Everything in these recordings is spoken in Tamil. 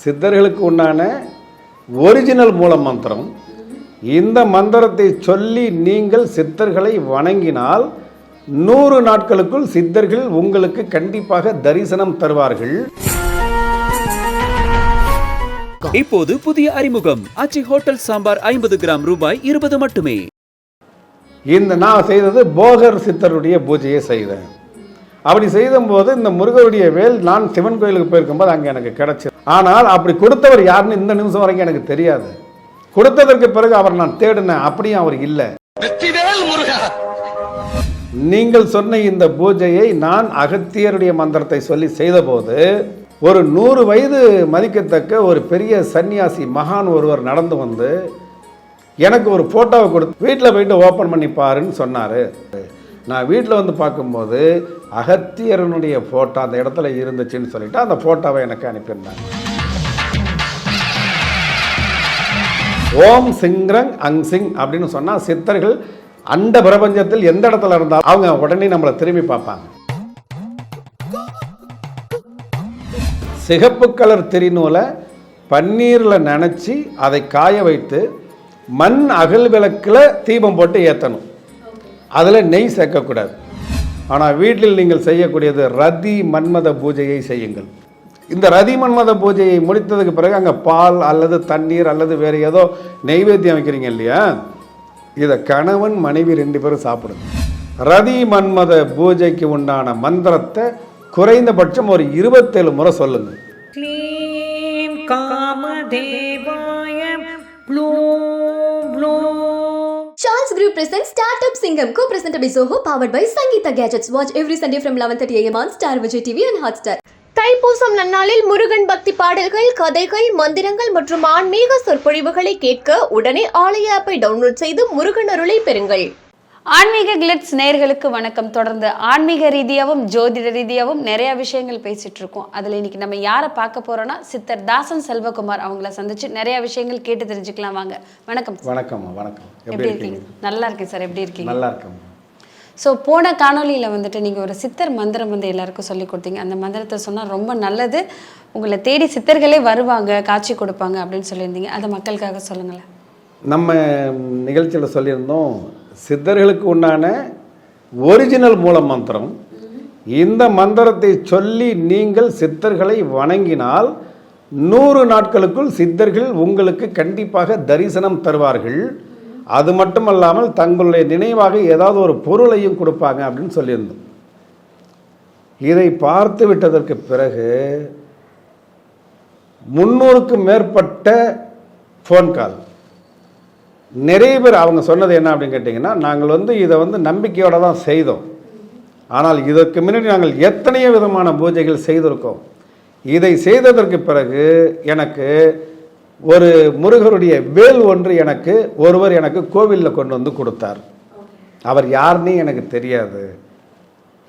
சித்தர்களுக்கு உண்டான ஒரிஜினல் மூல மந்திரம். இந்த மந்திரத்தை சொல்லி நீங்கள் சித்தர்களை வணங்கினால் நூறு நாட்களுக்குள் சித்தர்கள் உங்களுக்கு கண்டிப்பாக தரிசனம் தருவார்கள். இப்போது புதிய அறிமுகம். அச்சி ஹோட்டல் சாம்பார் ஐம்பது கிராம் ரூபாய் இருபது மட்டுமே. இந்த நான் செய்தது போகர் சித்தருடைய பூஜையை செய்தேன். அப்படி செய்தபோது இந்த முருகருடைய வேல் நான் சிவன் கோயிலுக்கு போயிருக்கும்போது அங்கே எனக்கு கிடைச்சது. ஆனால் அப்படி கொடுத்தவர் யாருன்னு இந்த நிமிஷம் வரைக்கும் எனக்கு தெரியாது. கொடுத்ததற்கு பிறகு அவர் நான் தேடினேன் அப்படியும் அவர் இல்லை. நீங்கள் சொன்ன இந்த பூஜையை நான் அகத்தியருடைய மந்திரத்தை சொல்லி செய்தபோது ஒரு நூறு வயது மதிக்கத்தக்க ஒரு பெரிய சன்னியாசி மகான் ஒருவர் நடந்து வந்து எனக்கு ஒரு ஃபோட்டோவை கொடுத்து வீட்டில் போயிட்டு ஓப்பன் பண்ணி பாருன்னு சொன்னார். நான் வீட்டில் வந்து பார்க்கும்போது அகத்தியரனுடைய ஃபோட்டோ அந்த இடத்துல இருந்துச்சுன்னு சொல்லிட்டு அந்த ஃபோட்டோவை எனக்கு அனுப்பியிருந்தாங்க. ஓம் சிங்ரங் அங் சிங் அப்படின்னு சொன்னால் சித்தர்கள் அண்ட பிரபஞ்சத்தில் எந்த இடத்துல இருந்தாலும் அவங்க உடனே நம்மளை திரும்பி பார்ப்பாங்க. சிகப்பு கலர் திரிநூலை பன்னீரில் நனைச்சி அதை காய வைத்து மண் அகல் விளக்கில் தீபம் போட்டு ஏற்றணும் அதில் நெய் சேர்க்கக்கூடாது. ஆனால் வீட்டில் நீங்கள் செய்யக்கூடியது ரதி மன்மத பூஜையை செய்யுங்கள். இந்த ரதி மன்மத பூஜையை முடித்ததுக்கு பிறகு அங்கே பால் அல்லது தண்ணீர் அல்லது வேறு ஏதோ நெய்வேத்தியம் வைக்கிறீங்க இல்லையா? இதை கணவன் மனைவி ரெண்டு பேரும் சாப்பிடுங்க. ரதி மன்மத பூஜைக்கு உண்டான மந்திரத்தை குறைந்தபட்சம் ஒரு இருபத்தேழு முறை சொல்லுங்க. SARS group present start up Singam co present by Zoho powered by Sangeetha gadgets watch every Sunday from eleven thirty AM on star Vijay TV and Hotstar Thaipusam நன்னாளில் முருகன் பக்தி பாடல்கள் கதைகள் மந்திரங்கள் மற்றும் ஆன்மீக சொற்பொழிவுகளை கேட்க உடனே ஆலய ஆப்பை டவுன்லோட் செய்து முருகன் அருளை பெறுங்கள். ஆன்மீக கிளிட்ஸ் நேயர்களுக்கு வணக்கம். தொடர்ந்து ஆன்மீக ரீதியாகவும் ஜோதிட ரீதியாகவும் நிறைய விஷயங்கள் பேசிட்டு இருக்கோம். அதுல இன்னைக்கு நம்ம யாரை பார்க்க போறோம்னா சித்தர் தாசன் செல்வகுமார் அவங்கள சந்திச்சு நிறைய விஷயங்கள் கேட்டு தெரிஞ்சுக்கலாம் வாங்க. வணக்கம் sir. வணக்கம்மா வணக்கம். எப்படி இருக்கீங்க? நல்லா இருக்கேன் சார். எப்படி இருக்கீங்க? நல்லா இருக்கேன் ஸோ போன காணொளியில் வந்துட்டு நீங்கள் ஒரு சித்தர் மந்திரம் வந்து எல்லாருக்கும் சொல்லி கொடுத்தீங்க. அந்த மந்திரத்தை சொன்னால் ரொம்ப நல்லது. உங்களை தேடி சித்தர்களே வருவாங்க காட்சி கொடுப்பாங்க அப்படின்னு சொல்லியிருந்தீங்க. அதை மக்களுக்காக சொல்லுங்களேன். நம்ம நிகழ்ச்சியில் சொல்லியிருந்தோம் சித்தர்களுக்கு உண்டான ஒரிஜினல் மூல மந்திரம். இந்த மந்திரத்தை சொல்லி நீங்கள் சித்தர்களை வணங்கினால் நூறு நாட்களுக்குள் சித்தர்கள் உங்களுக்கு கண்டிப்பாக தரிசனம் தருவார்கள். அது மட்டுமல்லாமல் தங்களுடைய நினைவாக ஏதாவது ஒரு பொருளையும் கொடுப்பாங்க அப்படின்னு சொல்லியிருந்தோம். இதை பார்த்து விட்டதற்கு பிறகு முன்னூறுக்கும் மேற்பட்ட ஃபோன் கால் நிறைய பேர் அவங்க சொன்னது என்ன அப்படின்னு கேட்டிங்கன்னா நாங்கள் வந்து இதை வந்து நம்பிக்கையோடு தான் செய்தோம். ஆனால் இதற்கு முன்னாடி நாங்கள் எத்தனையோ விதமான பூஜைகள் செய்திருக்கோம். இதை செய்ததற்கு பிறகு எனக்கு ஒரு முருகருடைய வேல் ஒன்று எனக்கு ஒருவர் எனக்கு கோவிலில் கொண்டு வந்து கொடுத்தார். அவர் யாருன்னு எனக்கு தெரியாது.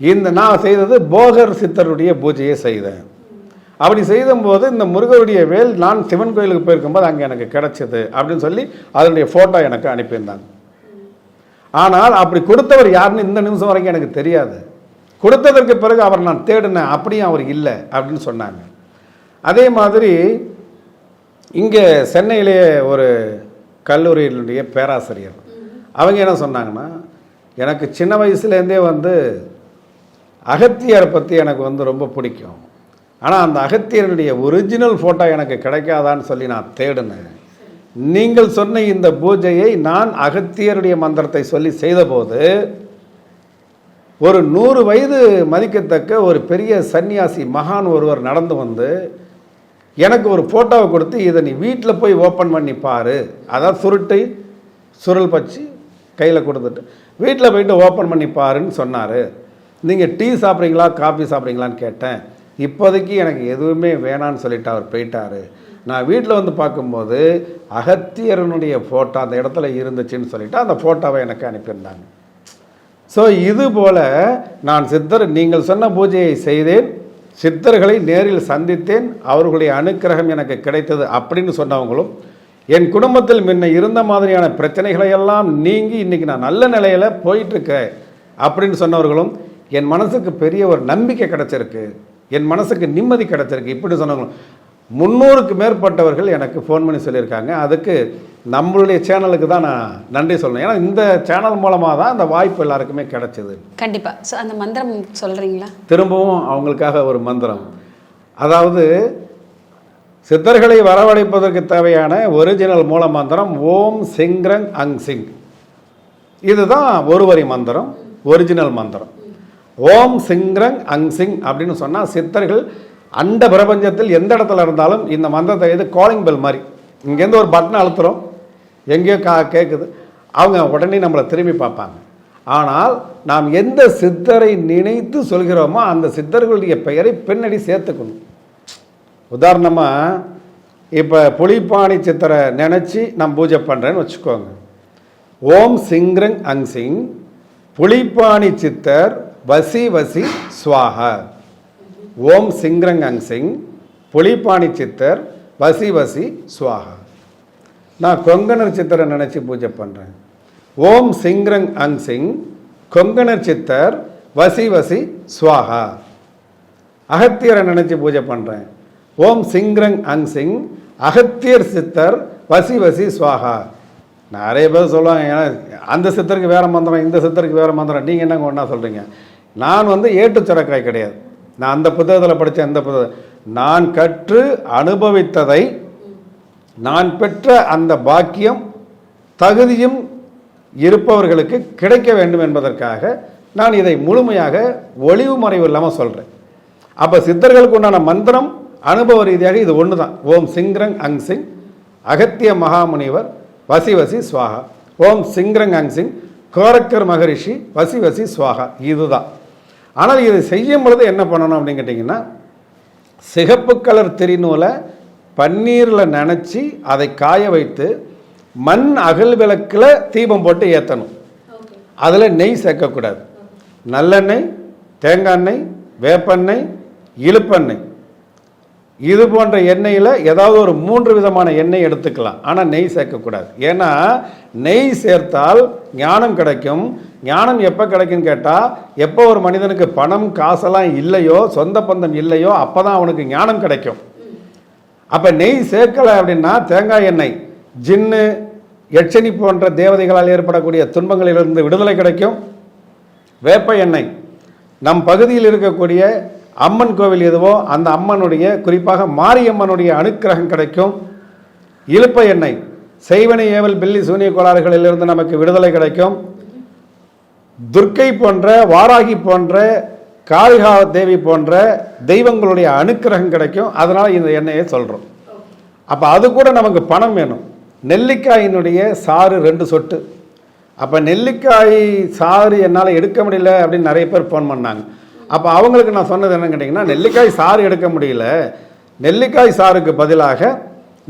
இந்த நான் செய்தது போகர் சித்தருடைய பூஜையை செய்தேன். அப்படி செய்தபோது இந்த முருகருடைய வேல் நான் சிவன் கோயிலுக்கு போயிருக்கும்போது அங்கே எனக்கு கிடைச்சது அப்படின்னு சொல்லி அதனுடைய ஃபோட்டோ எனக்கு அனுப்பியிருந்தாங்க. ஆனால் அப்படி கொடுத்தவர் யாருன்னு இந்த நிமிஷம் வரைக்கும் எனக்கு தெரியாது. கொடுத்ததற்கு பிறகு அவர் நான் தேடினேன் அப்படியும் அவர் இல்லை அப்படின்னு சொன்னாங்க. அதே மாதிரி இங்கே சென்னையிலேயே ஒரு கல்லூரியினுடைய பேராசிரியர். அவங்க என்ன சொன்னாங்கன்னா எனக்கு சின்ன வயசுலேருந்தே வந்து அகத்தியரை பற்றி எனக்கு வந்து ரொம்ப பிடிக்கும். ஆனால் அந்த அகத்தியருடைய ஒரிஜினல் ஃபோட்டோ எனக்கு கிடைக்காதான்னு சொல்லி நான் தேடினேன். நீங்கள் சொன்ன இந்த பூஜையை நான் அகத்தியருடைய மந்திரத்தை சொல்லி செய்தபோது ஒரு நூறு வயது மதிக்கத்தக்க ஒரு பெரிய சன்னியாசி மகான் ஒருவர் நடந்து வந்து எனக்கு ஒரு ஃபோட்டோவை கொடுத்து இதை நீ வீட்டில் போய் ஓப்பன் பண்ணி பாரு. அதான் சுருட்டை சுருள் பச்சு கையில் கொடுத்துட்டு வீட்டில் போயிட்டு ஓப்பன் பண்ணி பாருன்னு சொன்னார். நீங்கள் டீ சாப்பிட்றீங்களா காஃபி சாப்பிட்றீங்களான்னு கேட்டேன். இப்போதைக்கு எனக்கு எதுவுமே வேணான்னு சொல்லிட்டு அவர் போயிட்டார். நான் வீட்டில் வந்து பார்க்கும்போது அகத்தியரனுடைய ஃபோட்டோ அந்த இடத்துல இருந்துச்சுன்னு சொல்லிட்டு அந்த ஃபோட்டோவை எனக்கு அனுப்பியிருந்தாங்க. ஸோ இதுபோல் நான் சித்தர் நீங்கள் சொன்ன பூஜையை செய்தேன். சித்தர்களை நேரில் சந்தித்தேன். அவர்களுடைய அனுக்கிரகம் எனக்கு கிடைத்தது அப்படின்னு சொன்னவங்களும் என் குடும்பத்தில் முன்ன இருந்த மாதிரியான பிரச்சனைகளை எல்லாம் நீங்கி இன்னைக்கு நான் நல்ல நிலையில் போயிட்டுருக்கேன் அப்படின்னு சொன்னவர்களும் என் மனசுக்கு பெரிய ஒரு நம்பிக்கை கிடச்சிருக்கு. என் மனசுக்கு நிம்மதி கிடைச்சிருக்கு. இப்படி சொன்னவங்களும் முந்நூறுக்கு மேற்பட்டவர்கள் எனக்கு ஃபோன் பண்ணி சொல்லியிருக்காங்க. அதுக்கு நம்மளுடைய சேனலுக்கு தான் நான் நன்றி சொல்லணும். ஏன்னா இந்த சேனல் மூலமாக தான் அந்த வாய்ப்பு எல்லாருக்குமே கிடைச்சது. கண்டிப்பா. ஸோ அந்த மந்திரம் சொல்றீங்களா? திரும்பவும் அவங்களுக்காக ஒரு மந்திரம். அதாவது சித்தர்களை வரவழைப்பதற்கு தேவையான ஒரிஜினல் மூல மந்திரம் ஓம் சிங்ரங் அங் சிங். இதுதான் ஒரு வரி மந்திரம் ஒரிஜினல் மந்திரம். ஓம் சிங்ரங் அங் சிங் அப்படின்னு சொன்னால் சித்தர்கள் அண்ட பிரபஞ்சத்தில் எந்த இடத்துல இருந்தாலும் இந்த மந்திரத்தை இது காலிங் பெல் மாதிரி. இங்கேருந்து ஒரு பட்டன் அழுத்துறோம். எங்கேயோ கா கேட்குது அவங்க உடனே நம்மளை திரும்பி பார்ப்பாங்க. ஆனால் நாம் எந்த சித்தரை நினைத்து சொல்கிறோமோ அந்த சித்தர்களுடைய பெயரை பின்னாடி சேர்த்துக்கணும். உதாரணமாக இப்போ புலிப்பாணி சித்தரை நினச்சி நான் பூஜை பண்ணுறேன்னு வச்சுக்கோங்க. ஓம் சிங்ரங் அங் சிங் புலிப்பாணி சித்தர் வசி வசி ஸ்வாஹா ஓம் சிங்ரங்கங் சிங் புலிப்பாணி சித்தர் வசி வசி ஸ்வாஹா நான் கொங்கணர் சித்தரை நினச்சி பூஜை பண்ணுறேன் ஓம் சிங்ரங் அங் சிங் கொங்கணர் சித்தர் வசி வசி ஸ்வாஹா அகத்தியரை நினச்சி பூஜை பண்ணுறேன் ஓம் சிங்ரங் அங் சிங் அகத்தியர் சித்தர் வசி வசி ஸ்வாஹா நிறைய பேர் சொல்லுவாங்க ஏன்னா அந்த சித்தருக்கு வேறு மந்திரம் இந்த சித்தருக்கு வேறு மந்திரம். நீங்கள் என்னங்க ஒன்றா சொல்கிறீங்க நான் வந்து ஏட்டு கிடையாது. நான் அந்த புத்தகத்தில் படித்த அந்த புத்தகம் நான் கற்று அனுபவித்ததை நான் பெற்ற அந்த பாக்கியம் தகுதியும் இருப்பவர்களுக்கு கிடைக்க வேண்டும் என்பதற்காக நான் இதை முழுமையாக ஒளிவு மறைவு இல்லாமல் சொல்கிறேன் அப்போ சித்தர்களுக்கு உண்டான மந்திரம் அனுபவ ரீதியாக இது ஒன்று தான் ஓம் சிங்ரங் அங் சிங் அகத்திய மகாமுனிவர் வசி வசி சுவாகா ஓம் சிங்ரங் அங் சிங் கோரக்கர் மகரிஷி வசி வசி ஸ்வாகா. இதுதான். ஆனால் இதை செய்யும் பொழுது என்ன பண்ணணும் அப்படின்னு கேட்டிங்கன்னா சிகப்பு கலர் திரிநூலை பன்னீரில் நனைச்சி அதை காய வைத்து மண் அகல் விளக்கில் தீபம் போட்டு ஏற்றணும் அதில் நெய் சேர்க்கக்கூடாது. நல்லெண்ணெய் தேங்காய் எண்ணெய் வேப்பெண்ணெய் இழுப்பெண்ணெய் இது போன்ற எண்ணெயில் ஏதாவது ஒரு மூன்று விதமான எண்ணெய் எடுத்துக்கலாம். ஆனால் நெய் சேர்க்கக்கூடாது. ஏன்னா நெய் சேர்த்தால் ஞானம் கிடைக்கும். ஞானம் எப்போ கிடைக்கும்னு கேட்டால் எப்போ ஒரு மனிதனுக்கு பணம் காசெல்லாம் இல்லையோ சொந்த பந்தம் இல்லையோ அப்போ தான் அவனுக்கு ஞானம் கிடைக்கும். அப்போ நெய் சேர்க்கலை அப்படின்னா தேங்காய் எண்ணெய் ஜின்னு எச்சனி போன்ற தேவதைகளால் ஏற்படக்கூடிய துன்பங்களிலிருந்து விடுதலை கிடைக்கும். வேப்ப எண்ணெய் நம் பகுதியில் இருக்கக்கூடிய அம்மன் கோவில் எதுவோ அந்த அம்மனுடைய குறிப்பாக மாரியம்மனுடைய அனுக்கிரகம் கிடைக்கும். இழுப்ப எண்ணெய். செய்வனை ஏவல் பில்லி சூனிய கோளாறுகளிலிருந்து நமக்கு விடுதலை கிடைக்கும். துர்க்கை போன்ற வாராகி போன்ற காளிகா தேவி போன்ற தெய்வங்களுடைய அனுக்கிரகம் கிடைக்கும். அதனால் இந்த எண்ணெயை சொல்கிறோம் அப்போ அது கூட நமக்கு பணம் வேணும். நெல்லிக்காயினுடைய சாறு ரெண்டு சொட்டு. அப்போ நெல்லிக்காய் சாறு என்னால் எடுக்க முடியல அப்படின்னு நிறைய பேர் ஃபோன் பண்ணாங்க. அப்போ அவங்களுக்கு நான் சொன்னது என்னன்னு கேட்டிங்கன்னா நெல்லிக்காய் சாறு எடுக்க முடியல. நெல்லிக்காய் சாறுக்கு பதிலாக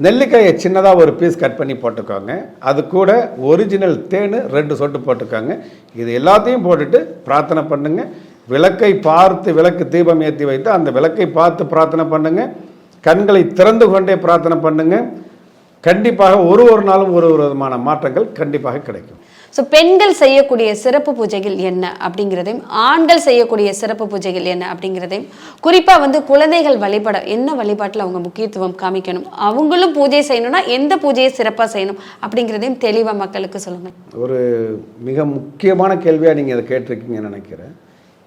நெல்லிக்காயை சின்னதாக ஒரு பீஸ் கட் பண்ணி போட்டுக்கோங்க. அது கூட ஒரிஜினல் தேன் ரெண்டு சொட்டு போட்டுக்கோங்க. இது எல்லாத்தையும் போட்டுட்டு பிரார்த்தனை பண்ணுங்க. விளக்கை பார்த்து விளக்கு தீபம் ஏற்றி வைத்து அந்த விளக்கை பார்த்து பிரார்த்தனை பண்ணுங்க. கண்களை திறந்து கொண்டே பிரார்த்தனை பண்ணுங்க. கண்டிப்பாக ஒரு ஒரு நாளும் ஒரு ஒரு விதமான மாற்றங்கள் கண்டிப்பாக கிடைக்கும். ஸோ பெண்கள் செய்யக்கூடிய சிறப்பு பூஜைகள் என்ன அப்படிங்கிறதையும் ஆண்கள் செய்யக்கூடிய சிறப்பு பூஜைகள் என்ன அப்படிங்கிறதையும் குறிப்பாக வந்து குழந்தைகள் வழிபட என்ன வழிபாட்டில் அவங்க முக்கியத்துவம் காமிக்கணும் அவங்களும் பூஜை செய்யணும்னா எந்த பூஜையை சிறப்பாக செய்யணும் அப்படிங்கிறதையும் தெளிவாக மக்களுக்கு சொல்லுங்கள் ஒரு மிக முக்கியமான கேள்வியாக நீங்கள் இதை கேட்டிருக்கீங்கன்னு நினைக்கிறேன்.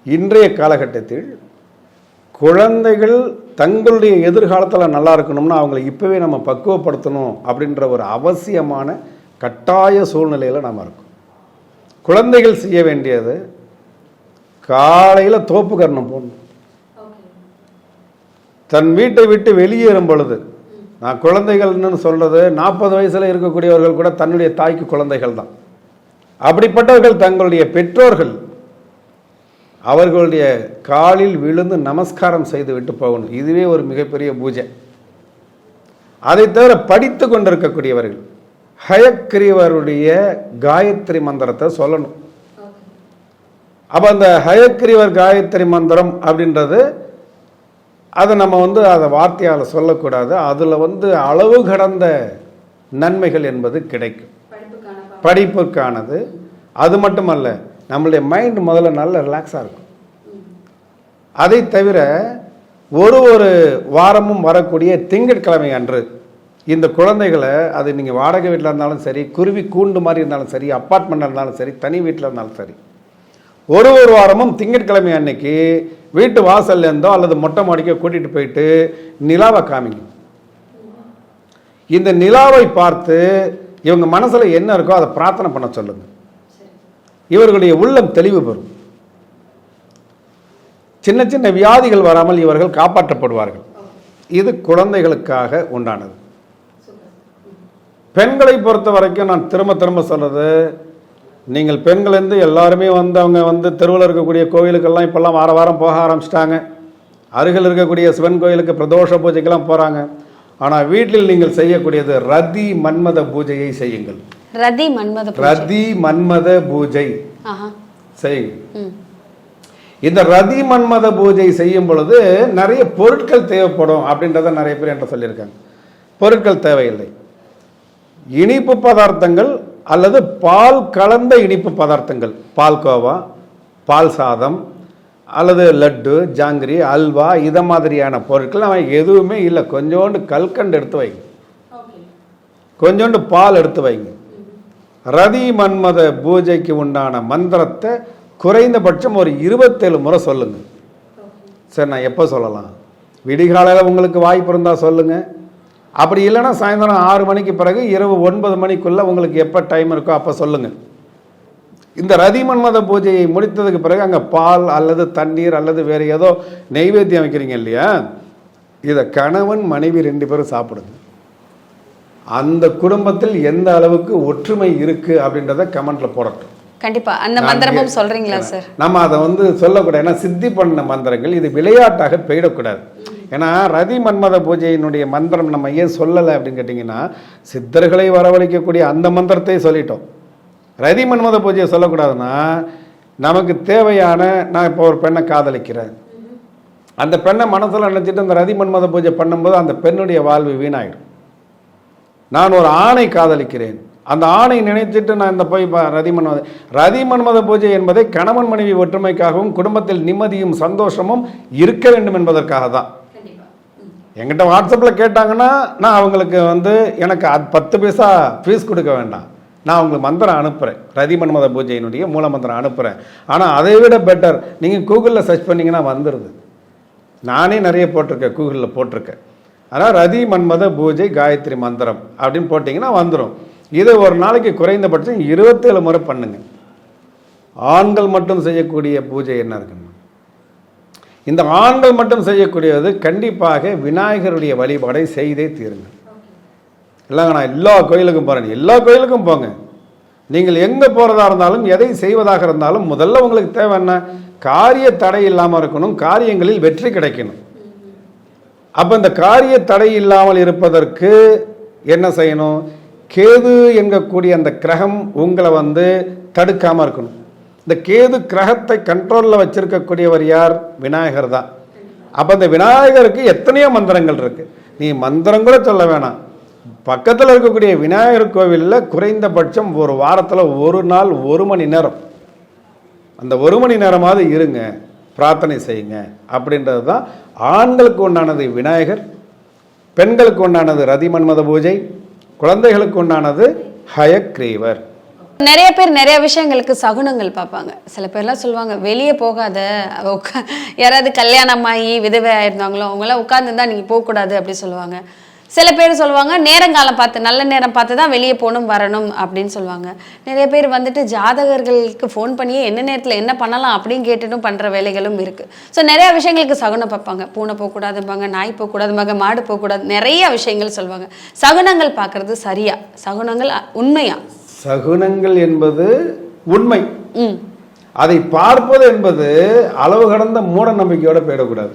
இன்றைய காலகட்டத்தில் குழந்தைகள் தங்களுடைய எதிர்காலத்தில் நல்லா இருக்கணும்னா அவங்களை இப்போவே நம்ம பக்குவப்படுத்தணும் அப்படின்ற ஒரு அவசியமான கட்டாய சூழ்நிலையில் நாம் இருக்கோம். குழந்தைகள் செய்ய வேண்டியது காலையில் தோப்பு கரணம் போடணும். தன் வீட்டை விட்டு வெளியேறும் பொழுது நான் குழந்தைகள்னு சொல்கிறது நாற்பது வயசில் இருக்கக்கூடியவர்கள் கூட தன்னுடைய தாய்க்கு குழந்தைகள் தான். அப்படிப்பட்டவர்கள் தங்களுடைய பெற்றோர்கள் அவர்களுடைய காலில் விழுந்து நமஸ்காரம் செய்து விட்டு போகணும். இதுவே ஒரு மிகப்பெரிய பூஜை. அதை தவிர படித்து கொண்டிருக்கக்கூடியவர்கள் ஹயக்கிரீவருடைய காயத்ரி மந்திரத்தை சொல்லணும். அப்போ அந்த ஹயக்கிரீவர் காயத்ரி மந்திரம் அப்படின்றது அதை நம்ம வந்து அதை வார்த்தையால் சொல்லக்கூடாது. அதில் வந்து அளவு கடந்த நன்மைகள் என்பது கிடைக்கும். படிப்புக்கானது. அது மட்டுமல்ல நம்மளுடைய மைண்ட் முதல்ல நல்ல ரிலாக்ஸாக இருக்கும். அதை தவிர ஒரு ஒரு வாரமும் வரக்கூடிய திங்கட்கிழமை அன்று இந்த குழந்தைகளை அது நீங்கள் வாடகை வீட்டில் இருந்தாலும் சரி குருவி கூண்டு மாதிரி இருந்தாலும் சரி அப்பார்ட்மெண்ட் இருந்தாலும் சரி தனி வீட்டில் இருந்தாலும் சரி ஒரு ஒரு வாரமும் திங்கட்கிழமை அன்னைக்கு வீட்டு வாசல்ல இருந்தோ அல்லது மொட்டை மாடிக்கோ கூட்டிகிட்டு போயிட்டு நிலாவை காமிங்க. இந்த நிலாவை பார்த்து இவங்க மனசில் என்ன இருக்கோ அதை பிரார்த்தனை பண்ண சொல்லுங்கள் இவர்களுடைய உள்ளம் தெளிவு பெறும். சின்ன சின்ன வியாதிகள் வராமல் இவர்கள் காப்பாற்றப்படுவார்கள். இது குழந்தைகளுக்காக உண்டானது. பெண்களை பொறுத்த வரைக்கும் நான் திரும்ப திரும்ப சொல்றது நீங்கள் பெண்கள் எல்லாருமே வந்து அவங்க வந்து தெருவில் இருக்கக்கூடிய கோவிலுக்கெல்லாம் இப்போல்லாம் வார வாரம் போக ஆரம்பிச்சிட்டாங்க. அருகில் இருக்கக்கூடிய சிவன் கோயிலுக்கு பிரதோஷ பூஜைக்கெல்லாம் போகிறாங்க ஆனால் வீட்டில் நீங்கள் செய்யக்கூடியது ரதி மன்மத பூஜையை செய்யுங்கள். ரதி மன்மத பூஜை. ரதி மன்மத பூஜை. ஆஹா. செய்யுங்கள் ம். இந்த ரதி மன்மத பூஜை செய்யும் பொழுது நிறைய பொருட்கள் தேவைப்படும் அப்படின்றத நிறைய பேர் என்கிட்ட சொல்லியிருக்காங்க. பொருட்கள் தேவையில்லை. இனிப்பு பதார்த்தங்கள் அல்லது பால் கலந்த இனிப்பு பதார்த்தங்கள். பால்கோவா பால் சாதம் அல்லது லட்டு ஜாங்கிரி அல்வா இதை மாதிரியான பொருட்கள் அவன் எதுவுமே இல்லை. கொஞ்சோண்டு கல்கண்டு எடுத்து வைங்க. கொஞ்சோண்டு பால் எடுத்து வைங்க. ரதி மன்மத பூஜைக்கு உண்டான மந்திரத்தை குறைந்தபட்சம் ஒரு இருபத்தேழு முறை சொல்லுங்க. சரி நான் எப்போ சொல்லலாம்? விடிகாலையில் உங்களுக்கு வாய்ப்பு இருந்தால் சொல்லுங்க. அப்படி இல்லைன்னா சாயந்தரம் ஆறு மணிக்கு பிறகு இரவு ஒன்பது மணிக்குள்ளே உங்களுக்கு எப்போ டைம் இருக்கோ அப்போ சொல்லுங்க. இந்த ரதி மன்மத பூஜையை முடித்ததுக்கு பிறகு அங்கே பால் அல்லது தண்ணீர் அல்லது வேறு ஏதோ நெய்வேத்தியம் வைக்கிறீங்க இல்லையா? இதை கணவன் மனைவி ரெண்டு பேரும் சாப்பிடுங்க. அந்த குடும்பத்தில் எந்த அளவுக்கு ஒற்றுமை இருக்கு அப்படின்றத கமெண்ட்ல போடட்டும். கண்டிப்பா. அந்த மந்திரமும் சொல்றீங்களா சார்? நம்ம அதை வந்து சொல்லக்கூடாது. ஏன்னா சித்தி பண்ண மந்திரங்கள் இது விளையாட்டாக போயிடக்கூடாது. ஏன்னா ரதி மன்மத பூஜையினுடைய மந்திரம் நம்ம ஏன் சொல்லலை அப்படின்னு கேட்டிங்கன்னா சித்தர்களை வரவழைக்கக்கூடிய அந்த மந்திரத்தை சொல்லிட்டோம். ரதி மன்மத பூஜையை சொல்லக்கூடாதுன்னா நமக்கு தேவையான நான் இப்போ ஒரு பெண்ணை காதலிக்கிறேன். அந்த பெண்ணை மனசில் நினச்சிட்டு அந்த ரதி மன்மத பூஜை பண்ணும்போது அந்த பெண்ணுடைய வாழ்வு வீணாயிடும். நான் ஒரு ஆணை காதலிக்கிறேன். அந்த ஆணை நினைச்சிட்டு நான் இந்த போய் ப- ரதி மன்மத ரதி மன்மத பூஜை என்பதை கணவன் மனைவி ஒற்றுமைக்காகவும் குடும்பத்தில் நிம்மதியும் சந்தோஷமும் இருக்க வேண்டும் என்பதற்காக தான். என்கிட்ட வாட்ஸ்அப்பில் கேட்டாங்கன்னா நான் அவங்களுக்கு வந்து எனக்கு அது பத்து பைசா ஃபீஸ் கொடுக்க வேண்டாம். நான் அவங்களுக்கு மந்திரம் அனுப்புகிறேன் ரதி மன்மத பூஜையினுடைய மூல மந்திரம் அனுப்புகிறேன் ஆனால் அதை விட பெட்டர் நீங்கள் கூகுளில் சர்ச் பண்ணீங்கன்னா வந்துடுது நானே நிறைய போட்டிருக்கேன் கூகுளில் போட்டிருக்கேன். அதனால் ரதி மன்மத பூஜை காயத்ரி மந்திரம் அப்படின்னு போட்டிங்கன்னா வந்துடும் இதை ஒரு நாளைக்கு குறைந்தபட்சம் இருபத்தேழு முறை பண்ணுங்க. ஆண்கள் மட்டும் செய்யக்கூடிய பூஜை என்ன இருக்குன்னா இந்த ஆண்கள் மட்டும் செய்யக்கூடியது கண்டிப்பாக விநாயகருடைய வழிபாடை செய்தே தீருங்க. இல்லைங்க நான் எல்லா கோயிலுக்கும் போகிறேன் எல்லா கோயிலுக்கும் போங்க. நீங்கள் எங்கே போகிறதா இருந்தாலும் எதை செய்வதாக இருந்தாலும் முதல்ல உங்களுக்கு தேவை என்ன? காரிய தடை இல்லாமல் இருக்கணும். காரியங்களில் வெற்றி கிடைக்கணும். அப்போ இந்த காரிய தடை இல்லாமல் இருப்பதற்கு என்ன செய்யணும்? கேது என்கக்கூடிய அந்த கிரகம் உங்களை வந்து தடுக்காமல் இருக்கணும். இந்த கேது கிரகத்தை கண்ட்ரோலில் வச்சிருக்கக்கூடியவர் யார்? விநாயகர் தான். அப்போ இந்த விநாயகருக்கு எத்தனையோ மந்திரங்கள் இருக்கு. நீ மந்திரம் கூட சொல்ல வேணாம். பக்கத்தில் இருக்கக்கூடிய விநாயகர் கோவிலில் குறைந்தபட்சம் ஒரு வாரத்தில் ஒரு நாள் ஒரு மணி நேரம். அந்த ஒரு மணி நேரமாவது இருங்க பிரார்த்தனை செய்யுங்க அப்படின்றது தான் ஆண்களுக்கு உண்டானது விநாயகர் பெண்களுக்கு உண்டானது ரதி மன்மத பூஜை குழந்தைகளுக்கு உண்டானது ஹயக்ரீவர். நிறைய பேர் நிறைய விஷயங்களுக்கு சகுனங்கள் பார்ப்பாங்க. சில பேர்லாம் சொல்லுவாங்க வெளியே போகாத உட்கா யாராவது கல்யாணம் ஆகி விதவை ஆயிருந்தாங்களோ அவங்களாம் உட்காந்துருந்தா நீங்கள் போகக்கூடாது அப்படி சொல்லுவாங்க. சில பேர் சொல்லுவாங்க நேரங்காலம் பார்த்து நல்ல நேரம் பார்த்து தான் வெளியே போகணும் வரணும் அப்படின்னு சொல்லுவாங்க. நிறைய பேர் வந்துட்டு ஜாதகர்களுக்கு ஃபோன் பண்ணியே என்ன நேரத்தில் என்ன பண்ணலாம் அப்படின்னு கேட்டுட்டும் பண்ணுற வேலைகளும் இருக்குது ஸோ நிறைய விஷயங்களுக்கு சகுனம் பார்ப்பாங்க. பூனை போகக்கூடாதும்பாங்க நாய் போகக்கூடாதும்பாங்க மாடு போகக்கூடாது நிறைய விஷயங்கள் சொல்லுவாங்க. சகுனங்கள் பார்க்குறது சரியா? சகுனங்கள் உண்மையா? சகுனங்கள் என்பது உண்மை. ம். அதை பார்ப்பது என்பது அளவு கடந்த மூட நம்பிக்கையோட போயிடக்கூடாது.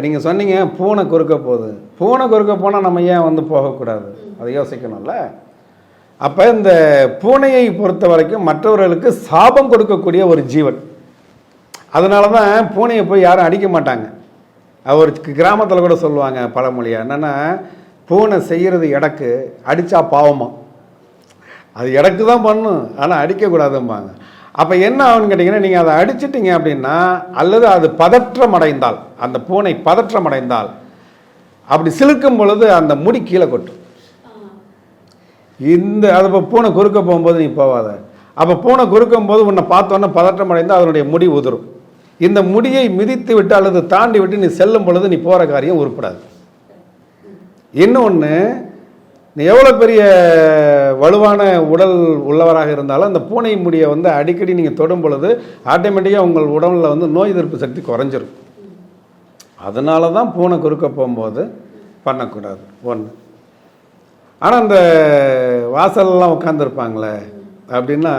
இப்போ நீங்கள் சொன்னீங்க பூனை குறுக்க போகுது. பூனை குறுக்க போனால் நம்ம ஏன் வந்து போகக்கூடாது? அதை யோசிக்கணும்ல. அப்போ இந்த பூனையை பொறுத்த வரைக்கும் மற்றவர்களுக்கு சாபம் கொடுக்கக்கூடிய ஒரு ஜீவன். அதனால தான் பூனையை போய் யாரும் அடிக்க மாட்டாங்க. அவர் கிராமத்தில் கூட சொல்லுவாங்க பழமொழியாக என்னென்னா பூனை செய்கிறது இடக்கு அடித்தா பாவமா. அது இடக்கு தான் பண்ணும் ஆனால் அடிக்கக்கூடாதும்பாங்க. அப்போ என்ன ஆகும்னு கேட்டிங்கன்னா நீங்கள் அதை அடிச்சிட்டிங்க அப்படின்னா அல்லது அது பதற்றம் அடைந்தால் அந்த பூனை பதற்றம் அடைந்தால் அப்படி சிலுக்கும் பொழுது அந்த முடி கீழே கொட்டும். இந்த அது இப்போ பூனை குறுக்க போகும்போது நீ போவாத. அப்போ பூனை குறுக்கும் போது உன்னை பார்த்தோன்னே பதற்றம் அடைந்தால் அதனுடைய முடி உதிரும். இந்த முடியை மிதித்து விட்டு அல்லது தாண்டி விட்டு நீ செல்லும் பொழுது நீ போகிற காரியம் உருப்படாது. இன்னொன்று நீ எவ்வளோ பெரிய வலுவான உடல் உள்ளவராக இருந்தாலும் அந்த பூனை முடியை வந்து அடிக்கடி நீங்கள் தொடும் பொழுது ஆட்டோமேட்டிக்காக உங்கள் உடலில் வந்து நோய் எதிர்ப்பு சக்தி குறைஞ்சிரும். அதனால தான் பூனை குறுக்க போகும்போது பண்ணக்கூடாது. ஒன்று ஆனால் அந்த வாசல்லாம் உட்காந்துருப்பாங்களே அப்படின்னா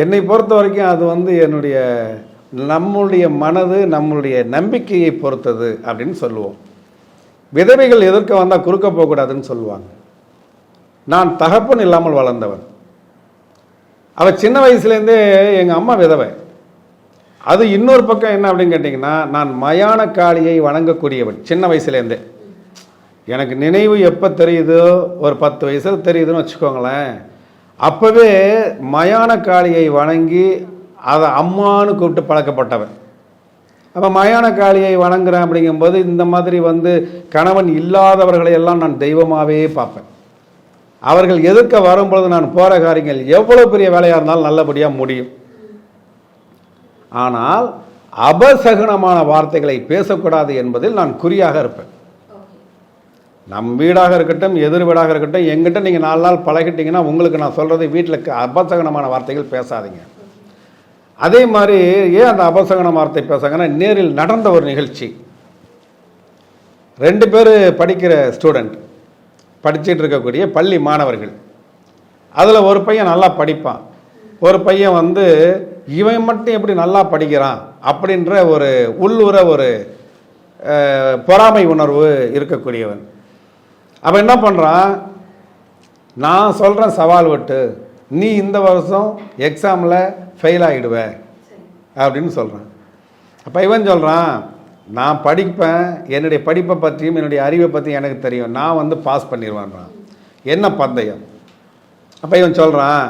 என்னை பொறுத்த வரைக்கும் அது வந்து என்னுடைய நம்முடைய மனது நம்மளுடைய நம்பிக்கையை பொறுத்தது அப்படின்னு சொல்லுவோம். விதவைகள் எதிர்க்க வந்தால் குறுக்க போகக்கூடாதுன்னு சொல்லுவாங்க. நான் தகப்பன் இல்லாமல் வளர்ந்தவன். அவள் சின்ன வயசுலேருந்தே எங்கள் அம்மா விதவை. அது இன்னொரு பக்கம் என்ன அப்படின்னு கேட்டிங்கன்னா நான் மயான காளியை வணங்கக்கூடியவன் சின்ன வயசுலேருந்தே. எனக்கு நினைவு எப்போ தெரியுதோ ஒரு பத்து வயசில் தெரியுதுன்னு வச்சுக்கோங்களேன். அப்போவே மயான காளியை வணங்கி அதை அம்மான்னு கூப்பிட்டு பழக்கப்பட்டவன். அப்போ மயான காளியை வணங்குறேன் அப்படிங்கும்போது இந்த மாதிரி வந்து கணவன் இல்லாதவர்களை எல்லாம் நான் தெய்வமாகவே பார்ப்பேன். அவர்கள் எதிர்க்க வரும்பொழுது நான் போகிற காரியங்கள் எவ்வளோ பெரிய வேலையாக இருந்தாலும் நல்லபடியாக முடியும். ஆனால் அபசகுனமான வார்த்தைகளை பேசக்கூடாது என்பதில் நான் குறியாக இருப்பேன். நம் வீடாக இருக்கட்டும் எதிர் வீடாக இருக்கட்டும் எங்கிட்ட நீங்கள் நாலு நாள் பழகிட்டீங்கன்னா உங்களுக்கு நான் சொல்கிறது வீட்டில் அபசகனமான வார்த்தைகள் பேசாதீங்க. அதே மாதிரி ஏன் அந்த அபசகன வார்த்தை பேசாங்கன்னா நேரில் நடந்த ஒரு நிகழ்ச்சி. ரெண்டு பேர் படிக்கிற ஸ்டூடெண்ட் படிச்சுட்டு இருக்கக்கூடிய பள்ளி மாணவர்கள். அதில் ஒரு பையன் நல்லா படிப்பான். ஒரு பையன் வந்து இவன் மட்டும் எப்படி நல்லா படிக்கிறான்? அப்படின்ற ஒரு உள்ளுர ஒரு பொறாமை உணர்வு இருக்கக்கூடியவன். அவன் என்ன பண்ணுறான் நான் சொல்கிறேன் சவால் விட்டு நீ இந்த வருஷம் எக்ஸாமில் ஃபெயில் ஆகிடுவ அப்படின்னு சொல்கிறான் அப்போ இவன் சொல்கிறான் நான் படிப்பேன் என்னுடைய படிப்பை பற்றியும் என்னுடைய அறிவை பற்றியும் எனக்கு தெரியும். நான் வந்து பாஸ் பண்ணிடுவேன்றான் என்ன பந்தயம்? அப்போ இவன் சொல்கிறான்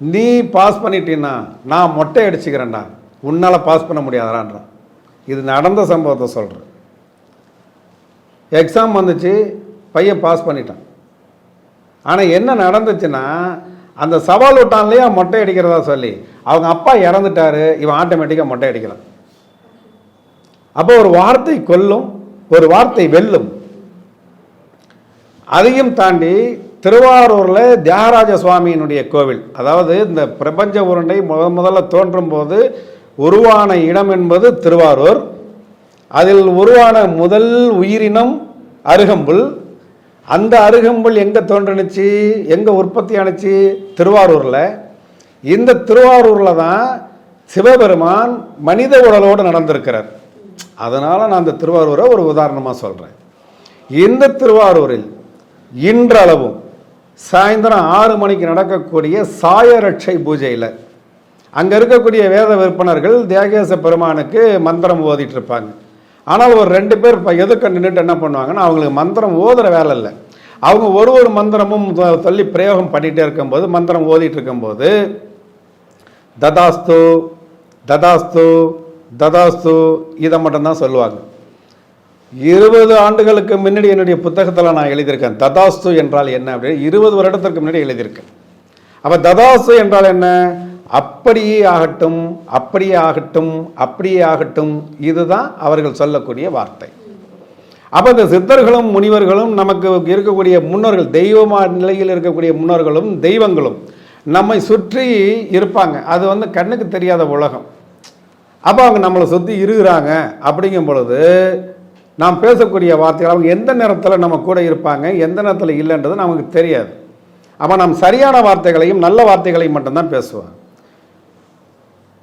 நீ பாஸ் பண்ணிட்டீன்னா நான் மொட்டை அடிச்சுக்கிறேன்டா. உன்னால் பாஸ் பண்ண முடியாதான்றான் இது நடந்த சம்பவத்தை சொல்கிறேன் எக்ஸாம் வந்துச்சு பையன் பாஸ் பண்ணிட்டான். ஆனால் என்ன நடந்துச்சுன்னா அந்த சவால் விட்டான் இல்லையா மொட்டை அடிக்கிறதா சொல்லி. அவங்க அப்பா இறந்துட்டாரு இவன் ஆட்டோமேட்டிக்காக மொட்டை அடிக்கலாம் அப்போ ஒரு வார்த்தை கொல்லும் ஒரு வார்த்தை வெல்லும். அதையும் தாண்டி திருவாரூரில் தியாகராஜ சுவாமியினுடைய கோவில் அதாவது இந்த பிரபஞ்ச உருண்டை முத முதல்ல தோன்றும் போது உருவான இடம் என்பது திருவாரூர். அதில் உருவான முதல் உயிரினம் அருகம்புல். அந்த அருகம்புல் எங்கே தோன்றுனுச்சு? எங்கே உற்பத்தி ஆணுச்சு திருவாரூரில். இந்த திருவாரூரில் தான் சிவபெருமான் மனித உடலோடு நடந்திருக்கிறார். அதனால் நான் அந்த திருவாரூரை ஒரு உதாரணமாக சொல்கிறேன் இந்த திருவாரூரில் இன்றளவும் சாயந்தரம் ஆறு மணிக்கு நடக்கக்கூடிய சாயரட்சை பூஜையில் அங்கே இருக்கக்கூடிய வேத விற்பனர்கள் தியாகேச பெருமானுக்கு மந்திரம் ஓதிட்டு இருப்பாங்க. ஆனால் ஒரு ரெண்டு பேர் இப்போ எதுக்க நின்றுட்டு என்ன பண்ணுவாங்கன்னா அவங்களுக்கு மந்திரம் ஓதுற வேலை இல்லை. அவங்க ஒரு ஒரு மந்திரமும் சொல்லி பிரயோகம் பண்ணிகிட்டே இருக்கும்போது மந்திரம் ஓதிட்டு இருக்கும்போது ததாஸ்து ததாஸ்து ததாஸ்து இதை மட்டும்தான் சொல்லுவாங்க. இருபது ஆண்டுகளுக்கு முன்னாடி என்னுடைய புத்தகத்தில் நான் எழுதியிருக்கேன். ததாஸ்து என்றால் என்ன அப்படின்னு இருபது வருடத்திற்கு முன்னாடி எழுதியிருக்கேன். அப்போ ததாஸ்து என்றால் என்ன? அப்படியே ஆகட்டும் அப்படியே ஆகட்டும் அப்படியே ஆகட்டும். இதுதான் அவர்கள் சொல்லக்கூடிய வார்த்தை. அப்போ இந்த சித்தர்களும் முனிவர்களும் நமக்கு இருக்கக்கூடிய முன்னோர்கள் தெய்வமா நிலையில் இருக்கக்கூடிய முன்னோர்களும் தெய்வங்களும் நம்மை சுற்றி இருப்பாங்க. அது வந்து கண்ணுக்கு தெரியாத உலகம். அப்போ அவங்க நம்மளை சுற்றி இருக்கிறாங்க. அப்படிங்கும் பொழுது நாம் பேசக்கூடிய வார்த்தைகள் அவங்க எந்த நேரத்தில் நம்ம கூட இருப்பாங்க எந்த நேரத்தில் இல்லைன்றது நமக்கு தெரியாது. அப்போ நாம் சரியான வார்த்தைகளையும் நல்ல வார்த்தைகளையும் மட்டும்தான் பேசுவோம்.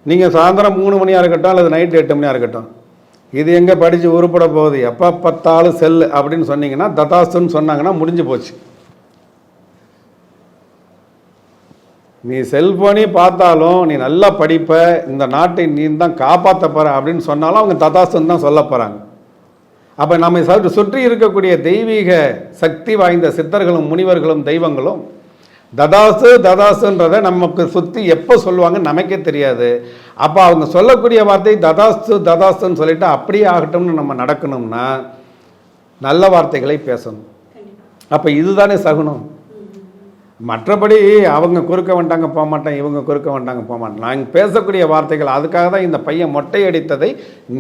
நீங்கள் சாயந்தரம் மூணு மணியாக இருக்கட்டும் அல்லது நைட்டு எட்டு மணியாக இருக்கட்டும் இது எங்கே படித்து உருப்பட போகுது? எப்போ பார்த்தாலும் செல்லு அப்படின்னு சொன்னீங்கன்னா ததாஸ்துன்னு சொன்னாங்கன்னா முடிஞ்சு போச்சு. நீ செல்போனே பார்த்தாலும் நீ நல்லா படிப்ப இந்த நாட்டை நீ தான் காப்பாற்ற போற அப்படின்னு சொன்னாலும் அவங்க ததாஸ்துன்னு தான் சொல்ல போகிறாங்க அப்போ நம்மை சற்று சுற்றி இருக்கக்கூடிய தெய்வீக சக்தி வாய்ந்த சித்தர்களும் முனிவர்களும் தெய்வங்களும் ததாசு ததாசுன்றதை நமக்கு சுற்றி எப்போ சொல்லுவாங்க நமக்கே தெரியாது. அப்போ அவங்க சொல்லக்கூடிய வார்த்தை ததாசு ததாசுன்னு சொல்லிட்டு அப்படியே ஆகட்டும்னு நம்ம நடக்கணும்னா நல்ல வார்த்தைகளை பேசணும். அப்போ இதுதானே சகுனம்? மற்றபடி அவங்க குறுக்க வந்துட்டாங்க போக மாட்டேன் இவங்க குறுக்க வந்துட்டாங்க போக மாட்டேன். நாங்கள் பேசக்கூடிய வார்த்தைகள் அதுக்காக தான் இந்த பையன் மொட்டை அடித்ததை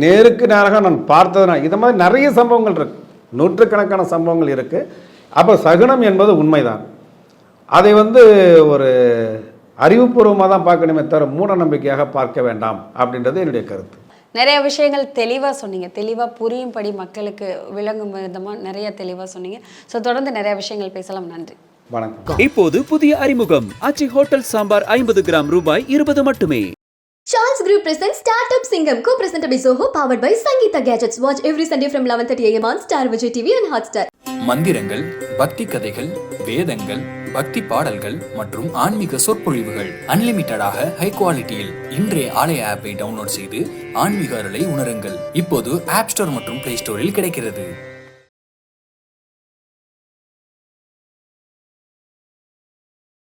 நேருக்கு நேராக நான் பார்த்ததுனா இது மாதிரி நிறைய சம்பவங்கள் இருக்கு. நூற்றுக்கணக்கான சம்பவங்கள் இருக்குது அப்போ சகுனம் என்பது உண்மைதான். அதை வந்து ஒரு அறிவுபூர்வமாக தான் பார்க்கணுமே தவிர மூட நம்பிக்கையாக பார்க்க வேண்டாம் அப்படின்றது என்னுடைய கருத்து. நிறைய விஷயங்கள் தெளிவாக சொன்னீங்க. தெளிவாக புரியும்படி மக்களுக்கு விளங்கும் விதமாக நிறைய தெளிவாக சொன்னீங்க. ஸோ தொடர்ந்து நிறைய விஷயங்கள் பேசலாம். நன்றி. வணக்கம் இப்போது புதிய அறிமுகம் ஆச்சி ஹோட்டல் சாம்பார் ஐம்பது கிராம் ரூபாய் இருபது மட்டுமே Charles Group presents Startup Singham, co-presented by Zoho, powered by Sangeeta Gadgets. Watch every Sunday from 11:30 a.m. on Star Vijay TV and Hotstar. மந்திரங்கள் பக்தி கதைகள் வேதங்கள் பக்தி பாடல்கள் மற்றும் ஆன்மீக சொற்பொழிவுகள் அன்லிமிட்டடாக ஹை குவாலிட்டியில் இன்றைய ஆலய ஆப்பை டவுன்லோட் செய்து ஆன்மீக அருளை உணருங்கள் இப்போது ஆப் ஸ்டோர் மற்றும் பிளே ஸ்டோரில் கிடைக்கிறது